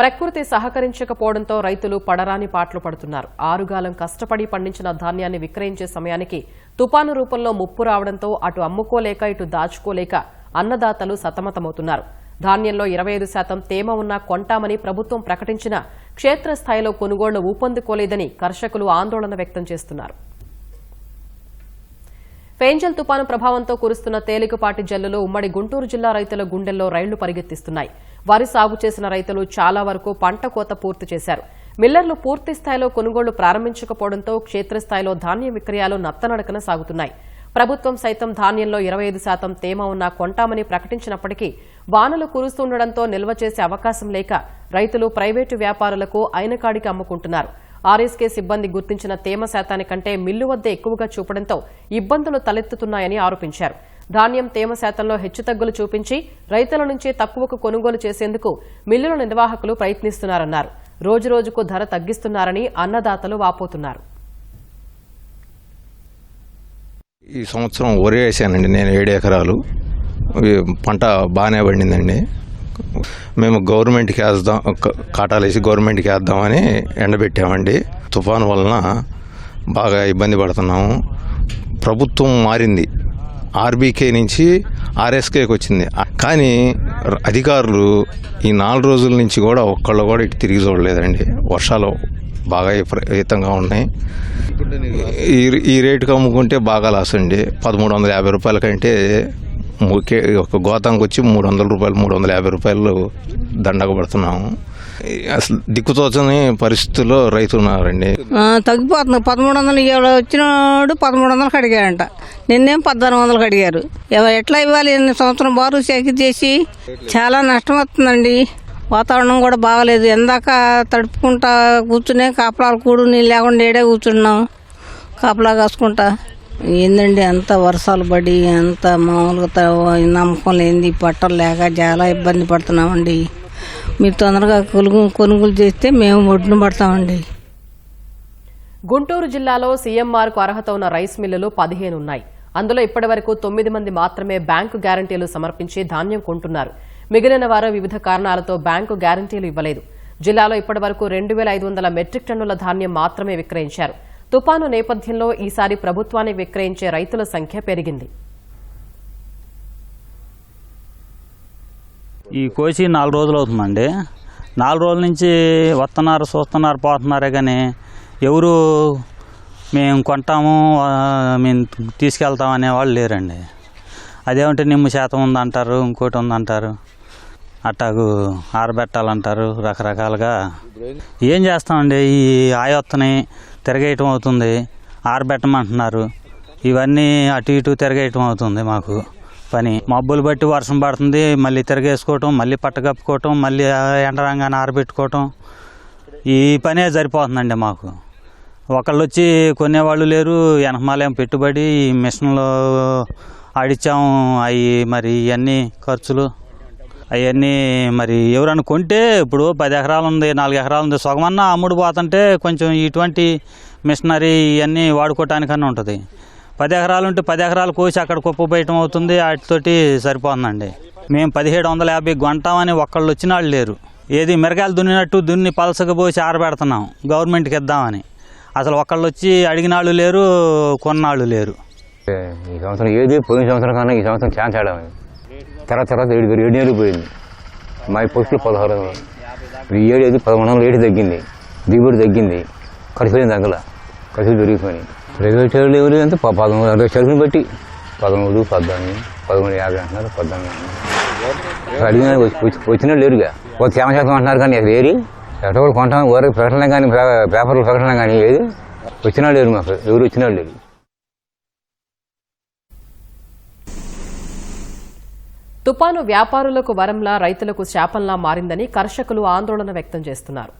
ప్రకృతి సహకరించకపోవడంతో రైతులు పడరాని పాట్లు పడుతున్నారు. ఆరుగాలం కష్టపడి పండించిన ధాన్యాన్ని విక్రయించే సమయానికి తుపాను రూపంలో ముప్పు రావడంతో అటు అమ్ముకోలేక ఇటు దాచుకోలేక అన్నదాతలు సతమతమవుతున్నారు. ధాన్యంలో ఇరవై ఐదు శాతం తేమ ఉన్నా కొంటామని ప్రభుత్వం ప్రకటించిన క్షేత్రస్థాయిలో కొనుగోళ్ళు ఊపందుకోలేదని కర్షకులు ఆందోళన వ్యక్తం చేస్తున్నారు. ఫేంజల్ తుపాను ప్రభావంతో కురుస్తున్న తేలికపాటి జల్లులు ఉమ్మడి గుంటూరు జిల్లా రైతుల గుండెల్లో రైళ్ళు పరిగెత్తిస్తున్నాయి. వరి సాగు చేసిన రైతులు చాలా వరకు పంట కోత పూర్తి చేశారు. మిల్లర్లు పూర్తి స్థాయిలో కొనుగోళ్ళు ప్రారంభించకపోవడంతో క్షేత్రస్థాయిలో ధాన్య విక్రయాలు నత్తనడకన సాగుతున్నాయి. ప్రభుత్వం సైతం ధాన్యంలో ఇరవై ఐదు శాతం తేమ ఉన్నా కొంటామని ప్రకటించినప్పటికీ వానలు కురుస్తుండటంతో నిల్వ చేసే అవకాశం లేక రైతులు ప్రైవేటు వ్యాపారులకు అయినకాడికి అమ్ముకుంటున్నారు. ఆర్ఎస్కే సిబ్బంది గుర్తించిన తేమ శాతానికంటే మిల్లు వద్ద ఎక్కువగా చూపడంతో ఇబ్బందులు తలెత్తుతున్నాయని ఆరోపించారు. ధాన్యం తేమ శాతంలో హెచ్చుతగ్గులు చూపించి రైతుల నుంచి తక్కువకు కొనుగోలు చేసేందుకు మిల్లుల నిర్వాహకులు ప్రయత్నిస్తున్నారన్నారు. రోజురోజుకు ధర తగ్గిస్తున్నారని అన్నదాతలు వాపోతున్నారు. ఈ సంవత్సరం వరి వేసానండి నేను ఏడు ఎకరాలు. పంట బాగానే పండిందండి. మేము గవర్నమెంట్కి వేద్దాం కాటాలేసి కాటాలు గవర్నమెంట్కి వేద్దామని ఎండబెట్టామండి. తుఫాను వలన బాగా ఇబ్బంది పడుతున్నాము. ప్రభుత్వం మారింది. ఆర్బీకే నుంచి ఆర్ఎస్కేకి వచ్చింది. కానీ అధికారులు ఈ నాలుగు రోజుల నుంచి కూడా ఒక్కళ్ళు కూడా ఇటు తిరిగి చూడలేదండి. వర్షాలు బాగా విపరీతంగా ఉన్నాయి. ఈ ఈ రేటుకి అమ్ముకుంటే బాగా లాస్ అండి. పదమూడు వందల యాభై రూపాయల కంటే ఒకే ఒక గోతానికి వచ్చి మూడు వందల రూపాయలు మూడు వందల యాభై రూపాయలు దండగ పడుతున్నాము. అసలు దిక్కుతోచని పరిస్థితుల్లో రైతు ఉన్నారండి ఆ, తగ్గిపోతుంది. పదమూడు వందలు ఇవాళ వచ్చినాడు పదమూడు వందలకు అడిగారంట నిన్నేం పద్నాలుగు వందలకు అడిగారు. ఎట్లా ఇవ్వాలి? ఎన్ని సంవత్సరం బారు సేకరి చేసి? చాలా నష్టం వస్తుందండి. వాతావరణం కూడా బాగలేదు. ఎందాక తడుపుకుంటా కూర్చునే కాపలాలు కూడు నీళ్ళు లేకుండా ఏడే కూర్చున్నాం. కాపలా కాసుకుంటా. ఏందండి అంత వర్షాలు పడి అంత మామూలుగా నమ్మకం లేనిది పట్టలు లేక చాలా ఇబ్బంది పడుతున్నామండి. మీరు తొందరగా కొనుగోలు కొనుగోలు చేస్తే మేము ఒడ్డున పడతామండి. గుంటూరు జిల్లాలో సీఎంఆర్కు అర్హత ఉన్న రైస్ మిల్లులు పదిహేను ఉన్నాయి. అందులో ఇప్పటివరకు తొమ్మిది మంది మాత్రమే బ్యాంకు గ్యారంటీలు సమర్పించి ధాన్యం కొంటున్నారు. మిగిలిన వారు వివిధ కారణాలతో బ్యాంకు గ్యారంటీలు ఇవ్వలేదు. జిల్లాలో ఇప్పటివరకు రెండు వేల ఐదు వందల మెట్రిక్ టన్నుల ధాన్యం మాత్రమే విక్రయించారు. తుపాను నేపథ్యంలో ఈసారి ప్రభుత్వాన్ని విక్రయించే రైతుల సంఖ్య పెరిగింది. ఈ కోసి నాలుగు రోజులు అవుతుందండి. నాలుగు రోజుల నుంచి వస్తున్నారు చూస్తున్నారు పోతున్నారే కానీ ఎవరు మేము కొంటాము మేము తీసుకెళ్తాం అనేవాళ్ళు లేరండి. అదేమంటే నిమ్మ శాతం ఉందంటారు ఇంకోటి ఉందంటారు అట్టాకు ఆరబెట్టాలంటారు రకరకాలుగా. ఏం చేస్తామండి? ఈ ఆయొత్తని తిరగేయటం అవుతుంది. ఆరబెట్టమంటున్నారు ఇవన్నీ అటు ఇటు తిరగేయటం అవుతుంది మాకు పని. మబ్బులు బట్టి వర్షం పడుతుంది. మళ్ళీ తిరగేసుకోవటం మళ్ళీ పట్టకప్పుకోవటం మళ్ళీ ఎండరంగానే ఆరబెట్టుకోవటం ఈ పనే సరిపోతుందండి మాకు. ఒకళ్ళు వచ్చి కొనేవాళ్ళు లేరు. వెనకమాలేం పెట్టుబడి ఈ మిషన్లు అవి మరి ఇవన్నీ ఖర్చులు. అవన్నీ మరి ఎవరైనా కొంటే ఇప్పుడు పది ఎకరాలు ఉంది నాలుగు ఎకరాలు ఉంది సగమన్నా అమ్ముడు పోతుంటే కొంచెం ఇటువంటి మిషనరీ ఇవన్నీ వాడుకోవటానికన్నా ఉంటుంది. పది ఎకరాలు ఉంటే పది ఎకరాలు కోసి అక్కడ కుప్ప బయటం అవుతుంది వాటితోటి సరిపోతుందండి. మేము పదిహేడు వందల యాభై కొంటామని ఒక్కళ్ళు వచ్చిన వాళ్ళు లేరు. ఏది మిరగాయలు దున్నినట్టు దున్ని పలసగా పోసి ఆరబెడుతున్నాం గవర్నమెంట్కి ఇద్దామని. అసలు ఒకళ్ళు వచ్చి అడిగిన వాళ్ళు లేరు కొన్నాళ్ళు లేరు. ఈ సంవత్సరం ఏది పోయిన సంవత్సరం కన్నా ఈ సంవత్సరం ఛాన్స్ ఆడాము తర్వాత తర్వాత ఏడు ఏడు నెలలు పోయింది. మా పోస్టులు పదహారు ఈ ఏడు ఐదు పదమూడు వందలు ఏడు తగ్గింది. దిగుబడి తగ్గింది. ఖర్చులు తగ్గల. ఖర్చులు పెరిగిపోయినాయి. ప్రైవేట్ వాళ్ళు ఎవరు అంటే పదమూడు అరవై సరుకుని బట్టి పదమూడు పద్నాలుగు పదమూడు యాభై అంటున్నారు పద్నాలుగు అంటున్నారు. అడిగిన వచ్చిన లేరుగా. ఒక తేమ శాతం అంటున్నారు కానీ అది ఏరి ఎక్కడ కొంటాం ఊరికి ప్రకటన కానీ పే- పేపర్లు ప్రకటన కానీ ఏది? వచ్చినా లేరు మాకు ఎవరు వచ్చినా లేరు. తుపాను వ్యాపారులకు వరంలా రైతులకు శాపంలా మారిందని కర్షకులు ఆందోళన వ్యక్తం చేస్తున్నారు.